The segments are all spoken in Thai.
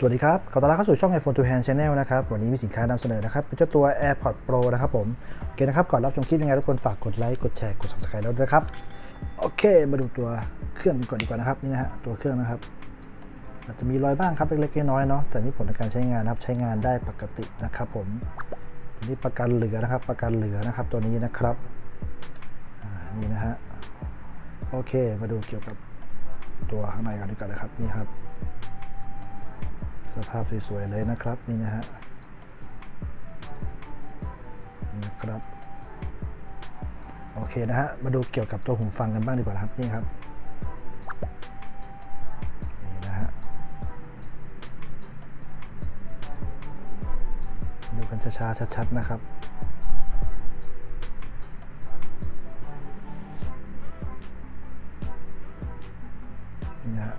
สวัสดีครับ ขอต้อนรับเข้าสู่ช่อง iPhone to Hand Channel นะครับ วันนี้มีสินค้านำเสนอนะครับ เป็นเจ้าตัว AirPods Pro นะครับผม โอเคนะครับ ก่อนรับชมคลิปยังไงทุกคนฝากกดไลค์ กดแชร์ กด subscribe แล้วด้วยครับ โอเค มาดูตัวเครื่องก่อนดีกว่านะครับ นี่นะฮะ ตัวเครื่องนะครับ อาจจะมีรอยบ้างครับ เล็กๆน้อยๆเนาะ แต่มีผลในการใช้งานนะครับ ใช้งานได้ปกตินะครับผมนี่ประกันเหลือนะครับ ประกันเหลือนะครับ ตัวนี้นะครับ นี่นะฮะ โอเค มาดูเกี่ยวกับตัวข้างในกันดีกว่านะครับ นี่ครับ ภาพสวยๆเลยนะครับนี่นะฮะนี่นะครับโอเคนะฮะมาดูเกี่ยวกับตัวหูฟังกันบ้างดีกว่าครับนี่ครับนี่นะฮะดูกันช้าๆชัดๆนะครับนี่นะฮะ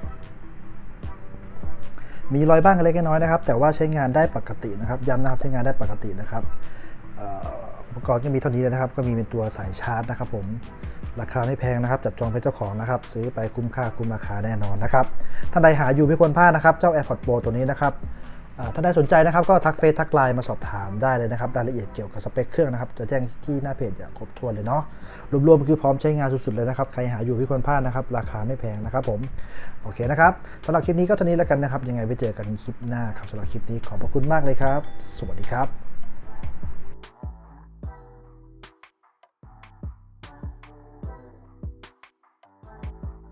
มีรอยบ้างเล็กน้อยนะครับ แต่ว่าใช้งานได้ปกตินะครับ ย้ำนะครับใช้งานได้ปกตินะครับอุปกรณ์ก็มีเท่านี้นะครับ ก็มีเป็นตัวสายชาร์จนะครับ ผม ราคาไม่แพงนะครับ จับจองเป็นเจ้าของนะครับ ซื้อไปคุ้มค่าคุ้มราคาแน่นอนนะครับ ท่านใดหาอยู่ไม่ควรพลาดนะครับ เจ้า AirPods Pro ตัวนี้นะครับ ถ้าได้สนใจนะครับก็ทักเฟซทักไลน์มาสอบถามได้เลยนะครับรายละเอียดเกี่ยวกับสเปคเครื่องนะครับจะแจ้งที่หน้าเพจอย่างครบถ้วนเลยเนาะรวมๆคือพร้อมใช้งานสุดๆเลยนะครับใครหาอยู่พี่ควรพลาดนะครับราคาไม่แพงนะครับผมโอเคนะครับสำหรับคลิปนี้ก็เท่านี้แล้วกันนะครับยังไงไว้เจอกันคลิปหน้าครับสำหรับคลิปนี้ขอบพระคุณมากเลยครับ สวัสดีครับ